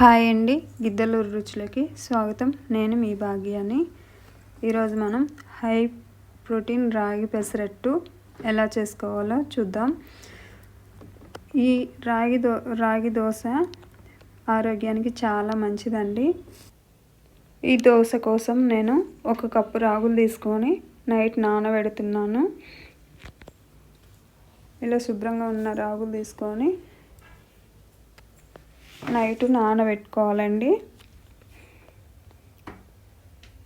Hi అండి గిద్దలూరు రుచులకి స్వాగతం. నేను మీ భాగ్యాన్ని ఈరోజు మనం హై ప్రోటీన్ రాగి పెసరట్టు ఎలా చేసుకోవాలో చూద్దాం. ఈ రాగి దో రాగి దోశ ఆరోగ్యానికి చాలా మంచిదండి. ఈ దోశ కోసం నేను ఒక కప్పు రాగులు తీసుకొని నైట్ నానబెడుతున్నాను. ఇలా శుభ్రంగా ఉన్న రాగులు తీసుకొని నైట్ నానబెట్టుకోవాలండి.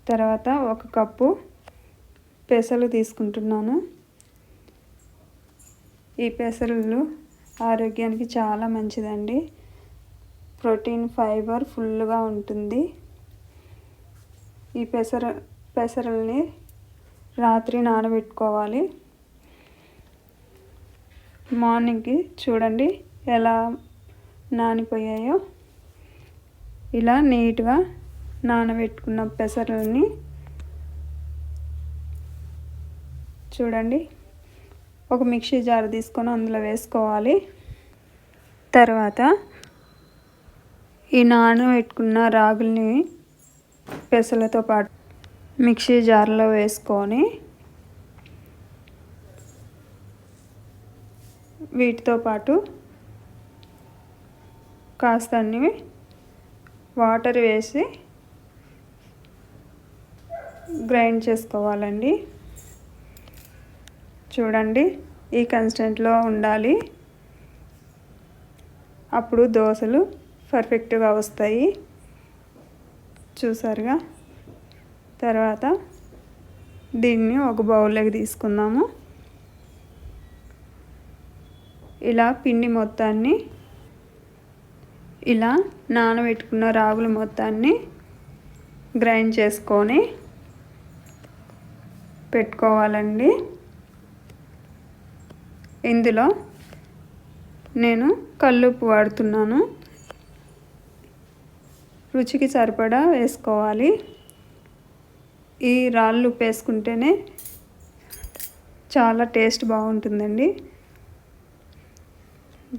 తర్వాత ఒక కప్పు పెసలు తీసుకుంటున్నాను. ఈ పెసలు ఆరోగ్యానికి చాలా మంచిదండి. ప్రోటీన్ ఫైబర్ ఫుల్గా ఉంటుంది. ఈ పెసర పెసరల్ని రాత్రి నానబెట్టుకోవాలి. మార్నింగ్కి చూడండి ఎలా నానిపోయాయో? ఇలా నీట్గా నానబెట్టుకున్న పెసరల్ని చూడండి. ఒక మిక్సీ జార్ తీసుకొని అందులో వేసుకోవాలి. తర్వాత ఈ నానబెట్టుకున్న రాగుల్ని పెసలతో పాటు మిక్సీ జార్లో వేసుకొని వీటితో పాటు కాస్త అన్ని వాటర్ వేసి గ్రైండ్ చేసుకోవాలండి. చూడండి ఈ కన్స్టెంట్లో ఉండాలి. అప్పుడు దోశలు పర్ఫెక్ట్గా వస్తాయి. చూసారుగా? తర్వాత దీన్ని ఒక బౌల్లోకి తీసుకుందాము. ఇలా పిండి మొత్తాన్ని ఇలా నానబెట్టుకున్న రాగులు మొత్తాన్ని గ్రైండ్ చేసుకొని పెట్టుకోవాలండి. ఇందులో నేను కల్లుప్పు వాడుతున్నాను. రుచికి సరిపడా వేసుకోవాలి. ఈ రాళ్ళు ఉప్పు వేసుకుంటేనే చాలా టేస్ట్ బాగుంటుందండి.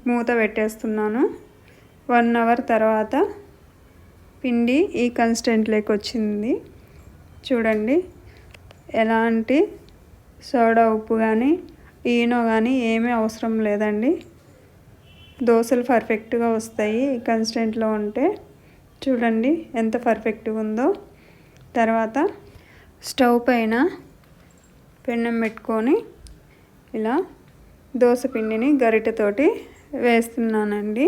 మూత పెట్టేస్తున్నాను. వన్ అవర్ తర్వాత పిండి ఈ కన్స్టెంట్లోకి వచ్చింది. చూడండి ఎలాంటి సోడా ఉప్పు కానీ ఈనో కానీ ఏమీ అవసరం లేదండి. దోశలు పర్ఫెక్ట్గా వస్తాయి ఈ కన్స్టెంట్లో ఉంటే. చూడండి ఎంత పర్ఫెక్ట్గా ఉందో. తర్వాత స్టవ్ పైన పెన్నం పెట్టుకొని ఇలా దోశ పిండిని గరిటెతోటి వేస్తున్నానండి.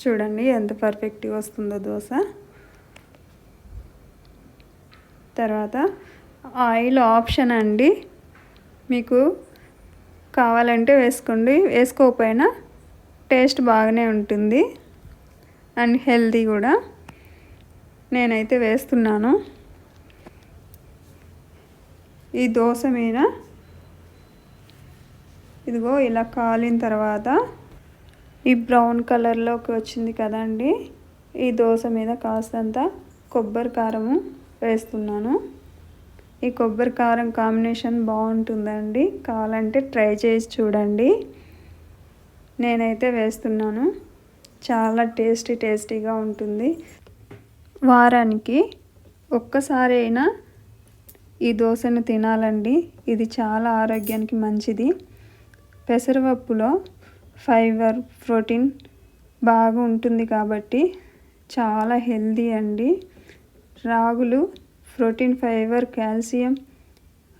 చూడండి ఎంత పర్ఫెక్ట్గా వస్తుందో దోశ. తర్వాత ఆయిల్ ఆప్షన్ అండి. మీకు కావాలంటే వేసుకోండి. వేసుకోకపోయినా టేస్ట్ బాగానే ఉంటుంది అండ్ హెల్తీ కూడా. నేనైతే వేస్తున్నాను. ఈ దోశ మీద ఇదిగో ఇలా కాలిన తర్వాత ఈ బ్రౌన్ కలర్లోకి వచ్చింది కదండి. ఈ దోశ మీద కాస్తంత కొబ్బరి కారము వేస్తున్నాను. ఈ కొబ్బరి కారం కాంబినేషన్ బాగుంటుందండి. కావాలంటే ట్రై చేసి చూడండి. నేనైతే వేస్తున్నాను. చాలా టేస్టీ టేస్టీగా ఉంటుంది. వారానికి ఒక్కసారి అయినా ఈ దోశను తినాలండి. ఇది చాలా ఆరోగ్యానికి మంచిది. పెసరపప్పులో ఫైబర్ ప్రోటీన్ బాగా ఉంటుంది కాబట్టి చాలా హెల్దీ అండి. రాగులు ప్రోటీన్ ఫైబర్ కాల్షియం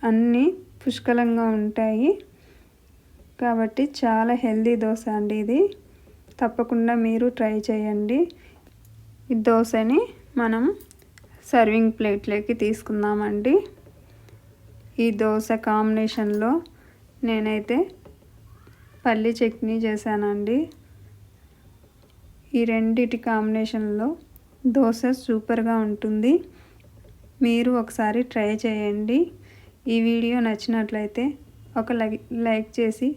అన్నీ పుష్కలంగా ఉంటాయి. కాబట్టి చాలా హెల్దీ దోశ అండి ఇది. తప్పకుండా మీరు ట్రై చేయండి. ఈ దోశని మనం సర్వింగ్ ప్లేట్లోకి తీసుకుందామండి. ఈ దోశ కాంబినేషన్లో నేనైతే పల్లి చట్నీ చేశానండి. ఈ రెండిటి కాంబినేషన్లో దోశ సూపర్గా ఉంటుంది. మీరు ఒకసారి ట్రై చేయండి. ఈ వీడియో నచ్చినట్లయితే ఒక లైక్ చేసి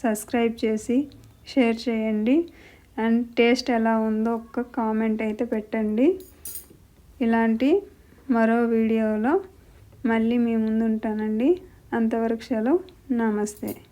సబ్స్క్రైబ్ చేసి షేర్ చేయండి. అండ్ టేస్ట్ ఎలా ఉందో ఒక కామెంట్ అయితే పెట్టండి. ఇలాంటి మరో వీడియోలో మళ్ళీ మీ ముందు ఉంటానండి అంతవరకు సెలవు. నమస్తే.